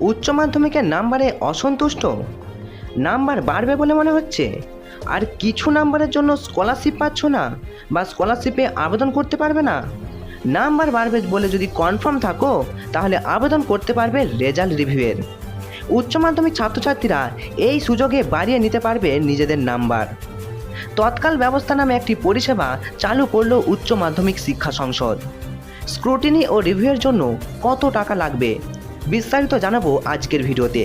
উচ্চ মাধ্যমিকের নাম্বারে অসন্তুষ্ট? নাম্বার বাড়বে বলে মনে হচ্ছে। আর কিছু নাম্বারের জন্য স্কলারশিপ পাচ্ছ না বা স্কলারশিপে আবেদন করতে পারবে না? নাম্বার বাড়বে বলে যদি কনফার্ম থাকো, তাহলে আবেদন করতে পারবে রেজাল্ট রিভিউয়ের উচ্চ মাধ্যমিক ছাত্রছাত্রীরা এই সুযোগে বাড়িয়ে নিতে পারবে নিজেদের নাম্বার। তৎকাল ব্যবস্থা নামে একটি পরিষেবা চালু করল উচ্চ মাধ্যমিক শিক্ষা সংসদ। স্ক্রুটিনি ও রিভিউয়ের জন্য কত টাকা লাগবে? বিস্তারিত জানাব আজকের ভিডিওতে।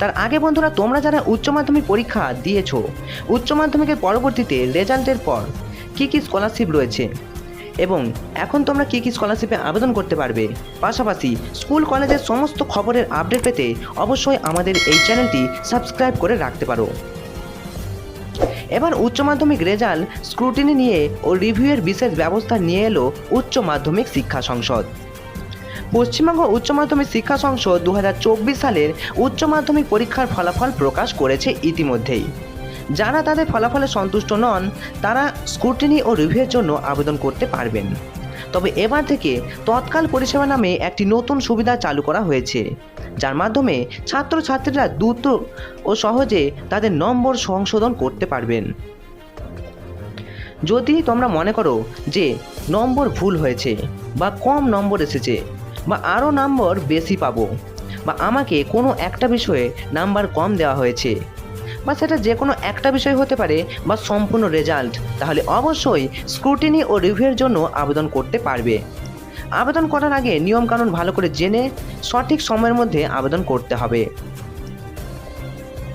তার আগে বন্ধুরা, তোমরা যারা উচ্চ মাধ্যমিক পরীক্ষা দিয়েছ, উচ্চ মাধ্যমিকের পরবর্তীতে রেজাল্টের পর কী কী স্কলারশিপ রয়েছে এবং এখন তোমরা কী কী স্কলারশিপে আবেদন করতে পারবে, পাশাপাশি স্কুল কলেজের সমস্ত খবরের আপডেট পেতে অবশ্যই আমাদের এই চ্যানেলটি সাবস্ক্রাইব করে রাখতে পারো। এবার উচ্চ মাধ্যমিক রেজাল্ট স্ক্রুটিনি নিয়ে ও রিভিউয়ের বিশেষ ব্যবস্থা নিয়ে এলো উচ্চ মাধ্যমিক শিক্ষা সংসদ। পশ্চিমবঙ্গ উচ্চ মাধ্যমিক শিক্ষা সংসদ দু হাজার চব্বিশ সালের উচ্চ মাধ্যমিক পরীক্ষার ফলাফল প্রকাশ করেছে ইতিমধ্যেই। যারা তাদের ফলাফলে সন্তুষ্ট নন, তারা স্ক্রুটিনি ও রিভিউয়ের জন্য আবেদন করতে পারবেন। তবে এবার থেকে তৎকাল পরিষেবা নামে একটি নতুন সুবিধা চালু করা হয়েছে, যার মাধ্যমে ছাত্রছাত্রীরা দ্রুত ও সহজে তাদের নম্বর সংশোধন করতে পারবেন। যদি তোমরা মনে করো যে নম্বর ভুল হয়েছে বা কম নম্বর এসেছে বা আরও নম্বর বেশি পাবো। বা আমাকে কোনো একটা বিষয়ে নাম্বার কম দেওয়া হয়েছে। বা সেটা যে কোনো একটা বিষয় হতে পারে বা সম্পূর্ণ রেজাল্ট তাহলে অবশ্যই স্ক্রুটিনি ও রিভিউয়ের জন্য আবেদন করতে পারবে। আবেদন করার আগে নিয়মকানুন ভালো করে জেনে সঠিক সময়ের মধ্যে আবেদন করতে হবে।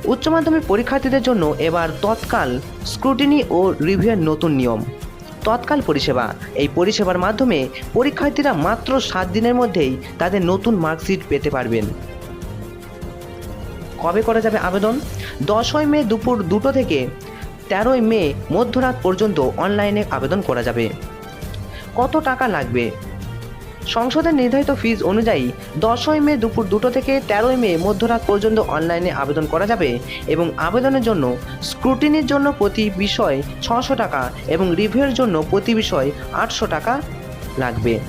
উচ্চ মাধ্যমিক পরীক্ষার্থীদের জন্য এবার তৎকাল স্ক্রুটিনি ও রিভিউয়ের নতুন নিয়ম। তৎকাল পরিষেবা। এই পরিষেবার মাধ্যমে পরীক্ষার্থীরা মাত্র সাত দিনের মধ্যেই তাদের নতুন মার্কশিট পেতে পারবেন। কবে করা যাবে আবেদন? দশই মে দুপুর দুটো থেকে তেরোই মে মধ্যরাত পর্যন্ত অনলাইনে আবেদন করা যাবে। কত টাকা লাগবে? সংসদের নির্ধারিত ফিজ অনুযায়ী দশই মে দুপুর দুটো থেকে তেরোই মে মধ্যরাত পর্যন্ত অনলাইনে আবেদন করা যাবে এবং আবেদনের জন্য স্ক্রুটিনির জন্য প্রতি বিষয় ছশো টাকা এবং রিভিউয়ের জন্য প্রতি বিষয় আটশো টাকা লাগবে।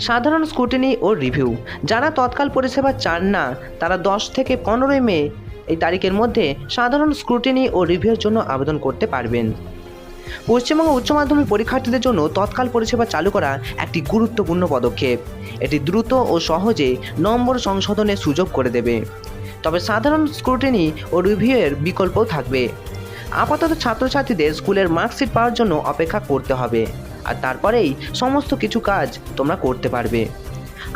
সাধারণ স্ক্রুটিনি ও রিভিউ যারা তৎকাল পরিষেবা চান না, তারা দশ থেকে পনেরোই মে এই তারিখের মধ্যে সাধারণ স্ক্রুটিনি ও রিভিউয়ের জন্য আবেদন করতে পারবেন। পশ্চিমবঙ্গ উচ্চ মাধ্যমিক পরীক্ষার্থীদের জন্য তৎকাল পরিষেবা চালু করা একটি গুরুত্বপূর্ণ পদক্ষেপ। এটি দ্রুত ও সহজে নম্বর সংশোধনের সুযোগ করে দেবে। তবে সাধারণ স্ক্রুটিনি ও রিভিউয়ের বিকল্পও থাকবে। আপাতত ছাত্রছাত্রীদের স্কুলের মার্কশিট পাওয়ার জন্য অপেক্ষা করতে হবে। আর তারপরেই সমস্ত কিছু কাজ তোমরা করতে পারবে।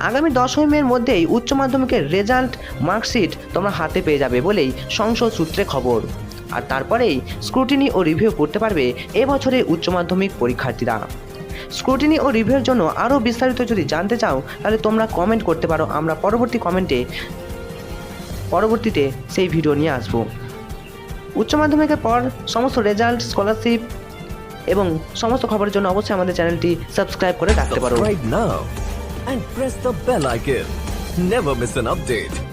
আগামী দশই মের মধ্যেই উচ্চ মাধ্যমিকের রেজাল্ট মার্কশিট তোমরা হাতে পেয়ে যাবে বলেই সংসদ সূত্রে খবর। আর তারপরেই স্ক্রুটিনি ও রিভিউ করতে পারবে এবছরের উচ্চ মাধ্যমিক পরীক্ষার্থীরা স্ক্রুটিনি ও রিভিউর জন্য আরও বিস্তারিত যদি জানতে চাও, তাহলে তোমরা কমেন্ট করতে পারো, আমরা পরবর্তী কমেন্টে পরবর্তীতে সেই ভিডিও নিয়ে আসব উচ্চ মাধ্যমিকের পর সমস্ত রেজাল্ট স্কলারশিপ এবং সমস্ত খবরের জন্য অবশ্যই আমাদের চ্যানেলটি সাবস্ক্রাইব করে রাখতে পারো and press the bell icon. Never miss an update.